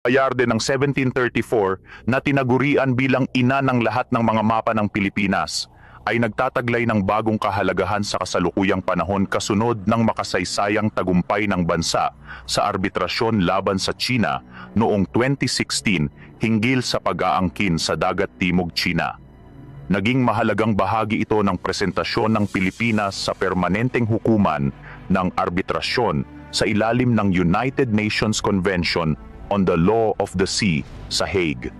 Bayarde ng 1734 na tinagurian bilang ina ng lahat ng mga mapa ng Pilipinas ay nagtataglay ng bagong kahalagahan sa kasalukuyang panahon kasunod ng makasaysayang tagumpay ng bansa sa arbitrasyon laban sa China noong 2016 hinggil sa pag-aangkin sa dagat timog China. Naging mahalagang bahagi ito ng presentasyon ng Pilipinas sa permanenteng hukuman ng arbitrasyon sa ilalim ng United Nations Convention on the Law of the Sea sa Hague.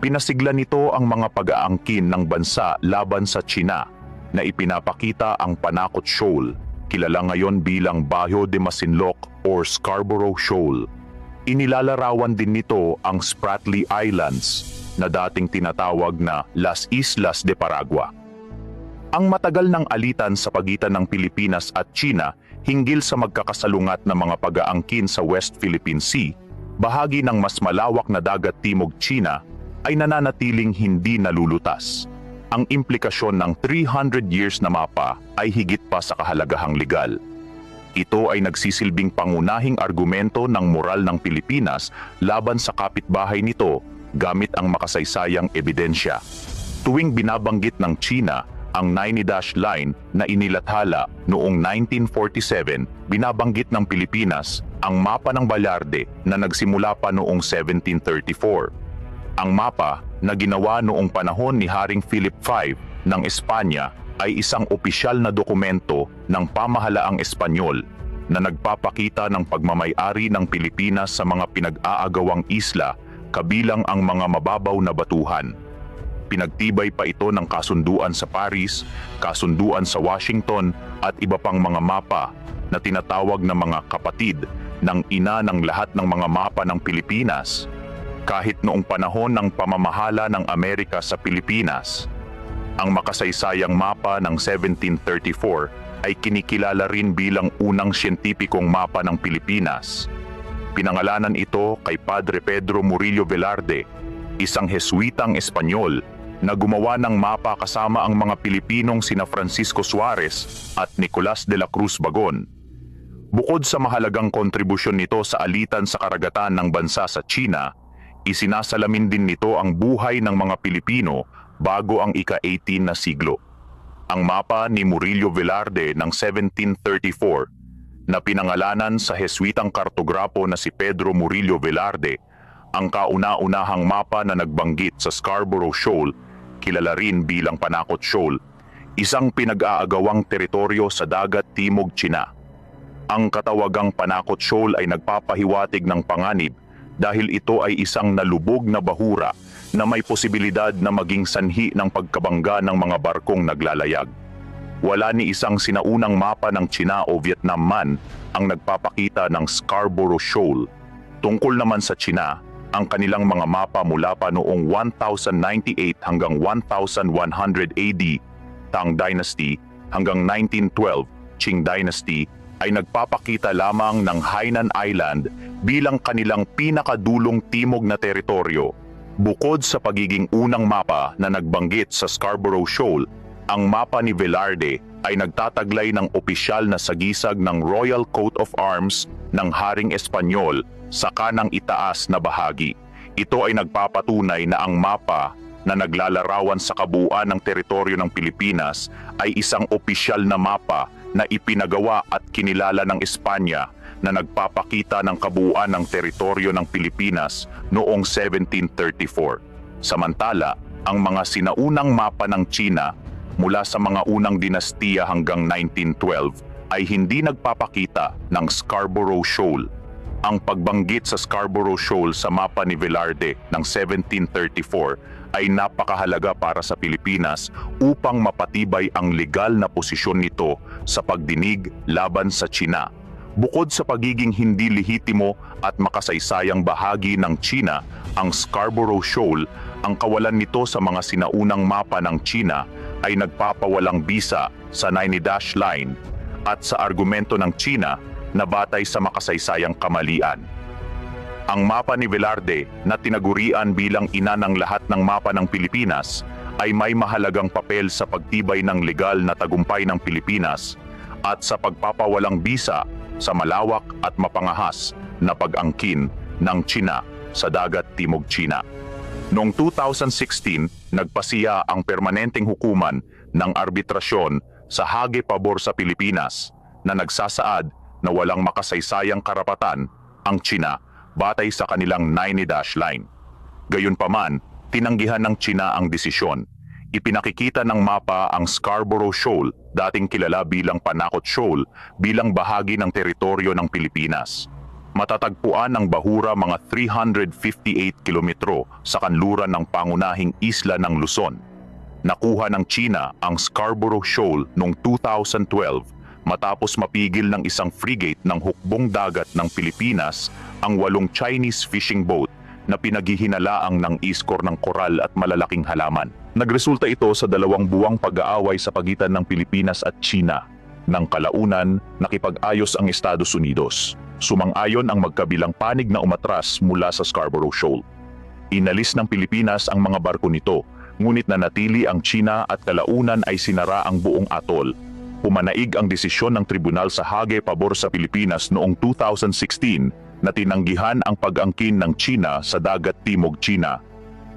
Pinasigla nito ang mga pag-aangkin ng bansa laban sa China na ipinapakita ang Panakot Shoal, kilala ngayon bilang Bajo de Masinloc or Scarborough Shoal. Inilalarawan din nito ang Spratly Islands na dating tinatawag na Las Islas de Paragua. Ang matagal ng alitan sa pagitan ng Pilipinas at China hinggil sa magkakasalungat na mga pag-aangkin sa West Philippine Sea, bahagi ng mas malawak na dagat timog China ay nananatiling hindi nalulutas. Ang implikasyon ng 300 years na mapa ay higit pa sa kahalagahang legal. Ito ay nagsisilbing pangunahing argumento ng moral ng Pilipinas laban sa kapitbahay nito gamit ang makasaysayang ebidensya. Tuwing binabanggit ng China ang 90-dash line na inilathala noong 1947, binabanggit ng Pilipinas ang mapa ng Balarde na nagsimula pa noong 1734. Ang mapa na ginawa noong panahon ni Haring Philip V ng Espanya ay isang opisyal na dokumento ng pamahalaang Espanyol na nagpapakita ng pagmamayari ng Pilipinas sa mga pinag-aagawang isla kabilang ang mga mababaw na batuhan. Pinagtibay pa ito ng kasunduan sa Paris, kasunduan sa Washington at iba pang mga mapa na tinatawag na mga kapatid ng ina ng lahat ng mga mapa ng Pilipinas kahit noong panahon ng pamamahala ng Amerika sa Pilipinas. Ang makasaysayang mapa ng 1734 ay kinikilala rin bilang unang siyentipikong mapa ng Pilipinas. Pinangalanan ito kay Padre Pedro Murillo Velarde, isang Heswitang Espanyol na gumawa ng mapa kasama ang mga Pilipinong sina Francisco Suarez at Nicolas de la Cruz Bagon. Bukod sa mahalagang kontribusyon nito sa alitan sa karagatan ng bansa sa China, Isinasalamin din nito ang buhay ng mga Pilipino bago ang ika-18 na siglo. Ang mapa ni Murillo Velarde ng 1734 na pinangalanan sa Heswitang kartograpo na si Pedro Murillo Velarde, ang kauna-unahang mapa na nagbanggit sa Scarborough Shoal, kilala rin bilang Panakot Shoal, isang pinag-aagawang teritoryo sa dagat Timog China. Ang katawagang Panakot Shoal ay nagpapahiwatig ng panganib dahil ito ay isang nalubog na bahura na may posibilidad na maging sanhi ng pagkabangga ng mga barkong naglalayag. Wala ni isang sinaunang mapa ng China o Vietnam man ang nagpapakita ng Scarborough Shoal. Tungkol naman sa China, ang kanilang mga mapa mula pa noong 1098 hanggang 1100 AD, Tang Dynasty, hanggang 1912, Qing Dynasty, ay nagpapakita lamang ng Hainan Island bilang kanilang pinakadulong timog na teritoryo. Bukod sa pagiging unang mapa na nagbanggit sa Scarborough Shoal, ang mapa ni Velarde ay nagtataglay ng opisyal na sagisag ng Royal Coat of Arms ng Haring Espanyol sa kanang itaas na bahagi. Ito ay nagpapatunay na ang mapa na naglalarawan sa kabuuan ng teritoryo ng Pilipinas ay isang opisyal na mapa na ipinagawa at kinilala ng Espanya na nagpapakita ng kabuuan ng teritoryo ng Pilipinas noong 1734. Samantala, ang mga sinaunang mapa ng China mula sa mga unang dinastiya hanggang 1912 ay hindi nagpapakita ng Scarborough Shoal. Ang pagbanggit sa Scarborough Shoal sa mapa ni Velarde ng 1734 ay napakahalaga para sa Pilipinas upang mapatibay ang legal na posisyon nito sa pagdinig laban sa China. Bukod sa pagiging hindi lehitimo at makasaysayang bahagi ng China, ang Scarborough Shoal, ang kawalan nito sa mga sinaunang mapa ng China ay nagpapawalang bisa sa 90-dash line at sa argumento ng China na batay sa makasaysayang kamalian. Ang mapa ni Velarde na tinagurian bilang ina ng lahat ng mapa ng Pilipinas ay may mahalagang papel sa pagtibay ng legal na tagumpay ng Pilipinas at sa pagpapawalang bisa sa malawak at mapangahas na pag-angkin ng China sa dagat Timog China. Noong 2016, nagpasiya ang permanenteng hukuman ng arbitrasyon sa Hage Pabor sa Pilipinas na nagsasaad na walang makasaysayang karapatan ang China batay sa kanilang 90-dash line. Gayunpaman, tinanggihan ng China ang desisyon. Ipinakikita ng mapa ang Scarborough Shoal, dating kilala bilang Panakot Shoal, bilang bahagi ng teritoryo ng Pilipinas. Matatagpuan ng Bahura mga 358 kilometro sa kanluran ng pangunahing isla ng Luzon. Nakuha ng China ang Scarborough Shoal noong 2012 matapos mapigil ng isang frigate ng hukbong dagat ng Pilipinas ang walong Chinese fishing boat na pinaghihinalaang ng iskor ng koral at malalaking halaman. Nagresulta ito sa dalawang buwang pag-aaway sa pagitan ng Pilipinas at China. Nang kalaunan, nakipag-ayos ang Estados Unidos. Sumang-ayon ang magkabilang panig na umatras mula sa Scarborough Shoal. Inalis ng Pilipinas ang mga barko nito, ngunit nanatili ang China at kalaunan ay sinara ang buong atol. Pumanaig ang desisyon ng tribunal sa Hague pabor sa Pilipinas noong 2016 na tinanggihan ang pag-angkin ng China sa dagat Timog China.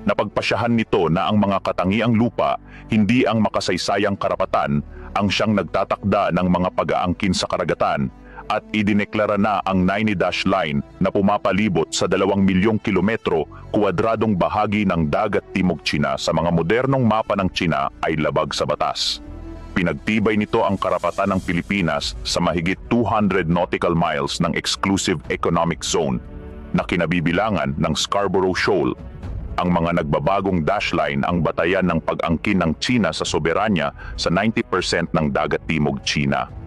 Napagpasyahan nito na ang mga katangiang lupa, hindi ang makasaysayang karapatan, ang siyang nagtatakda ng mga pag-aangkin sa karagatan at idineklara na ang 90-dash line na pumapalibot sa 2 milyong kilometro kwadradong bahagi ng dagat Timog China sa mga modernong mapa ng China ay labag sa batas. Pinagtibay nito ang karapatan ng Pilipinas sa mahigit 200 nautical miles ng exclusive economic zone na kinabibilangan ng Scarborough Shoal. Ang mga nagbabagong dash line ang batayan ng pag-angkin ng China sa soberanya sa 90% ng dagat Timog China.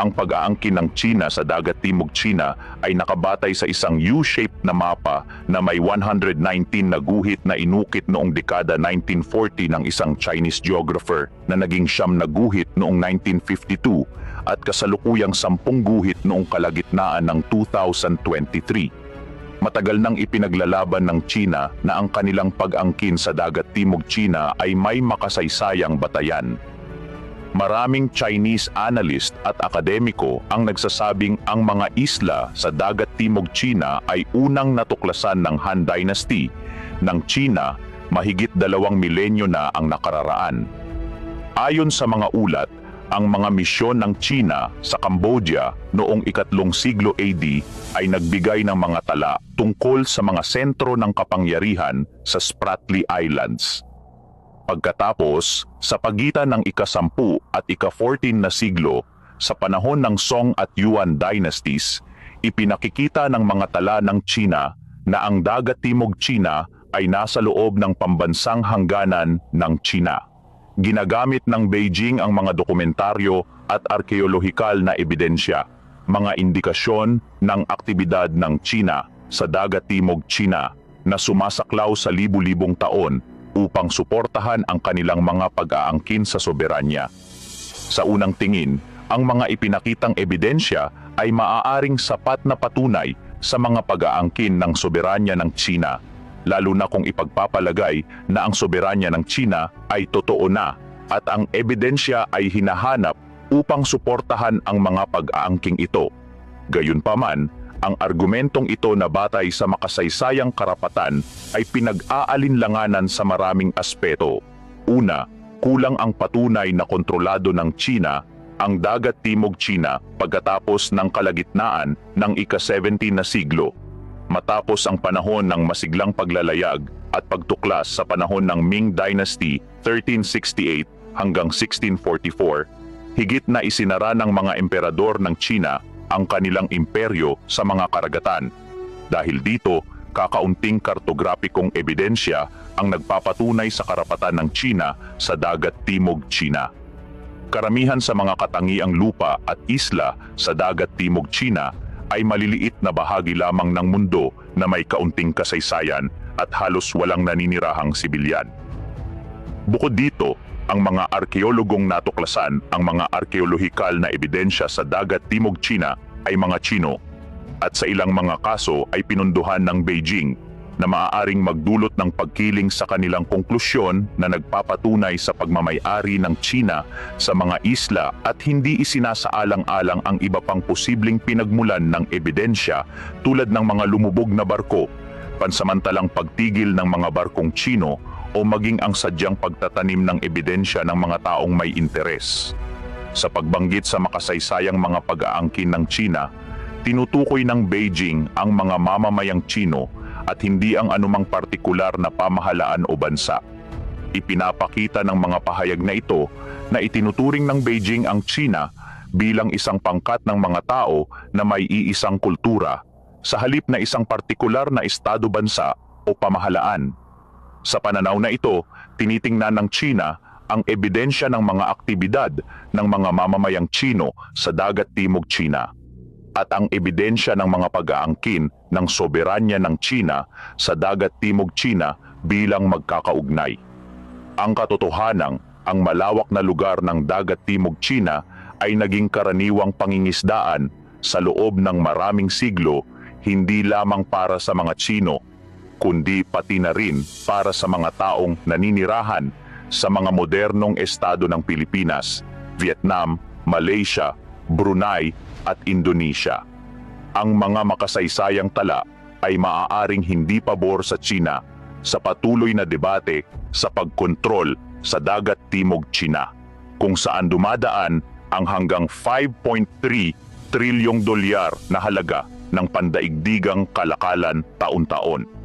Ang pag-aangkin ng China sa dagat Timog China ay nakabatay sa isang U-shaped na mapa na may 119 na guhit na inukit noong dekada 1940 ng isang Chinese geographer na naging siyam na guhit noong 1952 at kasalukuyang sampung guhit noong kalagitnaan ng 2023. Matagal nang ipinaglalaban ng China na ang kanilang pag-angkin sa dagat Timog China ay may makasaysayang batayan. Maraming Chinese analyst at akademiko ang nagsasabing ang mga isla sa dagat Timog China ay unang natuklasan ng Han Dynasty ng China mahigit dalawang milenyo na ang nakararaan. Ayon sa mga ulat, ang mga misyon ng China sa Cambodia noong ikatlong siglo AD ay nagbigay ng mga tala tungkol sa mga sentro ng kapangyarihan sa Spratly Islands. Pagkatapos, sa pagitan ng ika-10 at ika-14 na siglo, sa panahon ng Song at Yuan dynasties, ipinakikita ng mga tala ng China na ang dagat timog China ay nasa loob ng pambansang hangganan ng China. Ginagamit ng Beijing ang mga dokumentaryo at arkeolohikal na ebidensya, mga indikasyon ng aktibidad ng China sa dagat timog China na sumasaklaw sa libu-libong taon upang suportahan ang kanilang mga pag-aangkin sa soberanya. Sa unang tingin, ang mga ipinakitang ebidensya ay maaaring sapat na patunay sa mga pag-aangkin ng soberanya ng China, lalo na kung ipagpapalagay na ang soberanya ng China ay totoo na at ang ebidensya ay hinahanap upang suportahan ang mga pag-aangking ito. Gayunpaman, ang argumentong ito na batay sa makasaysayang karapatan ay pinag-aalinlanganan sa maraming aspeto. Una, kulang ang patunay na kontrolado ng China ang dagat timog China pagkatapos ng kalagitnaan ng ika-17 na siglo. Matapos ang panahon ng masiglang paglalayag at pagtuklas sa panahon ng Ming Dynasty 1368 hanggang 1644, higit na isinara ng mga emperador ng China ang kanilang imperyo sa mga karagatan. Dahil dito, kakaunting kartograpikong ebidensya ang nagpapatunay sa karapatan ng China sa dagat Timog China. Karamihan sa mga katangiang lupa at isla sa dagat Timog China ay maliliit na bahagi lamang ng mundo na may kaunting kasaysayan at halos walang naninirahang sibilyan. Bukod dito, ang mga arkeologong natuklasan ang mga arkeolohikal na ebidensya sa dagat Timog China ay mga Chino. At sa ilang mga kaso ay pinunduhan ng Beijing na maaaring magdulot ng pagkiling sa kanilang konklusyon na nagpapatunay sa pagmamayari ng China sa mga isla at hindi isinasaalang-alang ang iba pang posibleng pinagmulan ng ebidensya tulad ng mga lumubog na barko pansamantalang pagtigil ng mga barkong Chino o maging ang sadyang pagtatanim ng ebidensya ng mga taong may interes. Sa pagbanggit sa makasaysayang mga pag-aangkin ng China, tinutukoy ng Beijing ang mga mamamayang Chino at hindi ang anumang partikular na pamahalaan o bansa. Ipinapakita ng mga pahayag na ito na itinuturing ng Beijing ang China bilang isang pangkat ng mga tao na may iisang kultura sa halip na isang partikular na estado-bansa o pamahalaan. Sa pananaw na ito, tinitingnan ng China ang ebidensya ng mga aktibidad ng mga mamamayang Chino sa dagat timog China at ang ebidensya ng mga pag-aangkin ng soberanya ng China sa dagat timog China bilang magkakaugnay. Ang katotohanang ang malawak na lugar ng dagat timog China ay naging karaniwang pangingisdaan sa loob ng maraming siglo hindi lamang para sa mga Chino kundi pati na rin para sa mga taong naninirahan sa mga modernong estado ng Pilipinas, Vietnam, Malaysia, Brunei at Indonesia. Ang mga makasaysayang tala ay maaaring hindi pabor sa China sa patuloy na debate sa pagkontrol sa dagat timog China, kung saan dumadaan ang hanggang 5.3 trilyong dolyar na halaga ng pandaigdigang kalakalan taon-taon.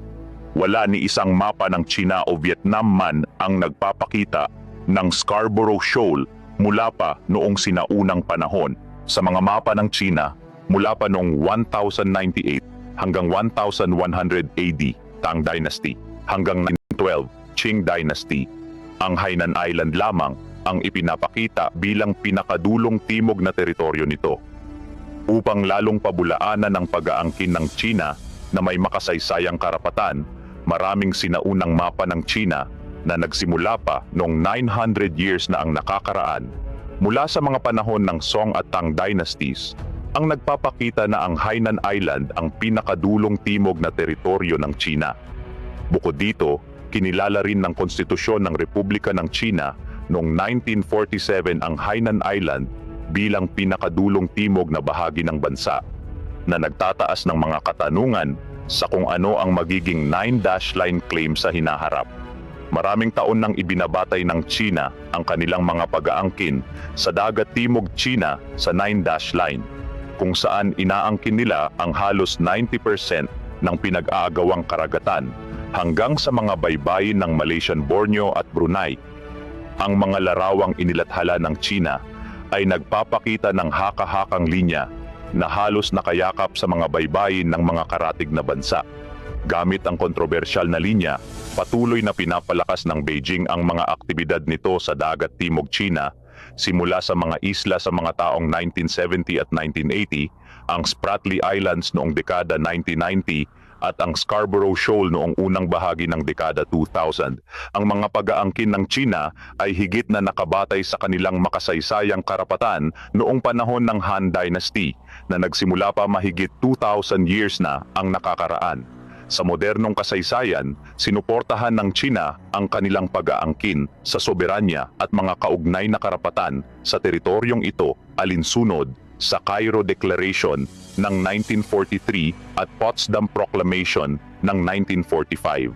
Wala ni isang mapa ng China o Vietnam man ang nagpapakita ng Scarborough Shoal mula pa noong sinaunang panahon. Sa mga mapa ng China, mula pa noong 1098 hanggang 1100 AD, Tang Dynasty, hanggang 1912, Qing Dynasty, ang Hainan Island lamang ang ipinapakita bilang pinakadulong timog na teritoryo nito. Upang lalong pabulaanan ng pag-aangkin ng China na may makasaysayang karapatan, maraming sinaunang mapa ng China na nagsimula pa noong 900 years na ang nakakaraan mula sa mga panahon ng Song at Tang dynasties ang nagpapakita na ang Hainan Island ang pinakadulong timog na teritoryo ng China. Bukod dito, kinilala rin ng konstitusyon ng Republika ng China noong 1947 ang Hainan Island bilang pinakadulong timog na bahagi ng bansa na nagtataas ng mga katanungan sa kung ano ang magiging 9-dash line claim sa hinaharap. Maraming taon nang ibinabatay ng China ang kanilang mga pag-aangkin sa dagat timog China sa 9-dash line, kung saan inaangkin nila ang halos 90% ng pinag-aagawang karagatan hanggang sa mga baybayin ng Malaysian Borneo at Brunei. Ang mga larawang inilathala ng China ay nagpapakita ng haka-hakang linya na halos nakayakap sa mga baybayin ng mga karatig na bansa. Gamit ang kontrobersyal na linya, patuloy na pinapalakas ng Beijing ang mga aktibidad nito sa dagat timog China simula sa mga isla sa mga taong 1970 at 1980, ang Spratly Islands noong dekada 1990 at ang Scarborough Shoal noong unang bahagi ng dekada 2000. Ang mga pag-aangkin ng China ay higit na nakabatay sa kanilang makasaysayang karapatan noong panahon ng Han Dynasty na nagsimula pa mahigit 2,000 years na ang nakakaraan. Sa modernong kasaysayan, sinuportahan ng China ang kanilang pag-aangkin sa soberanya at mga kaugnay na karapatan sa teritoryong ito alinsunod sa Cairo Declaration ng 1943 at Potsdam Proclamation ng 1945.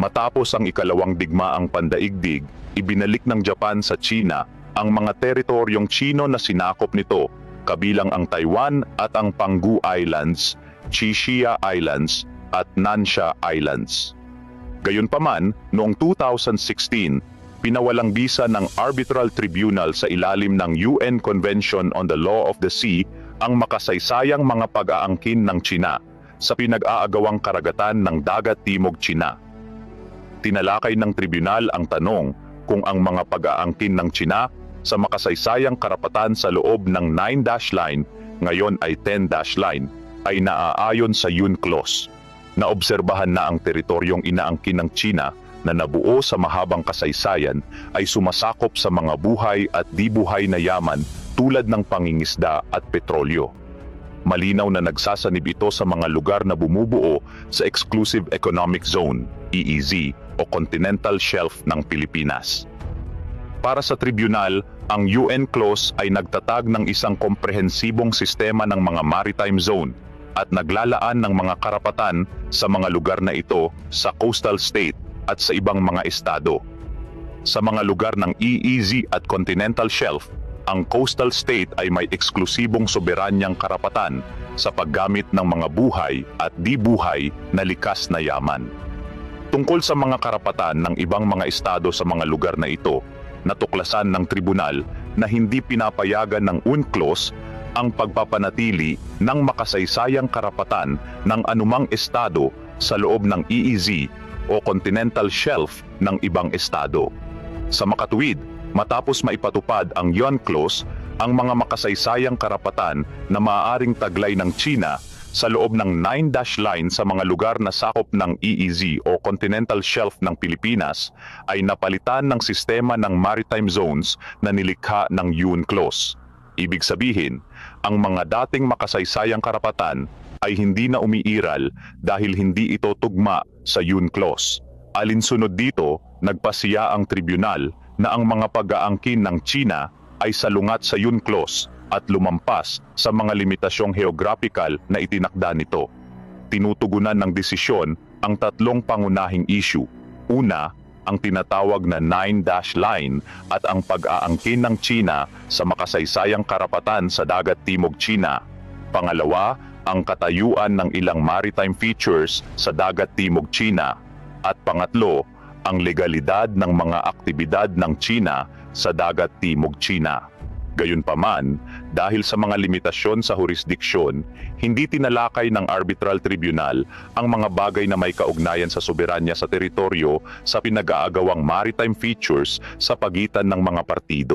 Matapos ang ikalawang digmaang pandaigdig, ibinalik ng Japan sa China ang mga teritoryong Chino na sinakop nito, kabilang ang Taiwan at ang Panggu Islands, Chishia Islands at Nansha Islands. Gayunpaman, noong 2016, pinawalang bisa ng Arbitral Tribunal sa ilalim ng UN Convention on the Law of the Sea ang makasaysayang mga pag-aangkin ng China sa pinag-aagawang karagatan ng dagat timog China. Tinalakay ng tribunal ang tanong kung ang mga pag-aangkin ng China sa makasaysayang karapatan sa loob ng 9-dash line, ngayon ay 10-dash line, ay naaayon sa UNCLOS. Naobserbahan na ang teritoryong inaangkin ng China na nabuo sa mahabang kasaysayan ay sumasakop sa mga buhay at di buhay na yaman tulad ng pangingisda at petrolyo. Malinaw na nagsasanib ito sa mga lugar na bumubuo sa Exclusive Economic Zone, EEZ, o Continental Shelf ng Pilipinas. Para sa tribunal, ang UN clause ay nagtatag ng isang komprehensibong sistema ng mga maritime zone at naglalaan ng mga karapatan sa mga lugar na ito sa coastal state at sa ibang mga estado. Sa mga lugar ng EEZ at Continental Shelf, ang coastal state ay may eksklusibong soberanyang karapatan sa paggamit ng mga buhay at di buhay na likas na yaman. Tungkol sa mga karapatan ng ibang mga estado sa mga lugar na ito, natuklasan ng tribunal na hindi pinapayagan ng UNCLOS ang pagpapanatili ng makasaysayang karapatan ng anumang estado sa loob ng EEZ o Continental Shelf ng ibang estado. Sa makatuwid, matapos maipatupad ang UNCLOS, ang mga makasaysayang karapatan na maaaring taglay ng China sa loob ng 9-dash line sa mga lugar na sakop ng EEZ o Continental Shelf ng Pilipinas ay napalitan ng sistema ng maritime zones na nilikha ng UNCLOS. Ibig sabihin, ang mga dating makasaysayang karapatan ay hindi na umiiral dahil hindi ito tugma sa UNCLOS. Alinsunod dito, nagpasiya ang tribunal na ang mga pag-aangkin ng China ay salungat sa UNCLOS at lumampas sa mga limitasyong geographical na itinakda nito. Tinutugunan ng desisyon ang tatlong pangunahing issue. Una, ang tinatawag na Nine-Dash Line at ang pag-aangkin ng China sa makasaysayang karapatan sa dagat timog China. Pangalawa, ang katayuan ng ilang maritime features sa dagat timog China. At pangatlo, ang legalidad ng mga aktibidad ng China sa dagat timog China. Gayunpaman, dahil sa mga limitasyon sa jurisdiksyon, hindi tinalakay ng arbitral tribunal ang mga bagay na may kaugnayan sa soberanya sa teritoryo sa pinag-aagawang maritime features sa pagitan ng mga partido.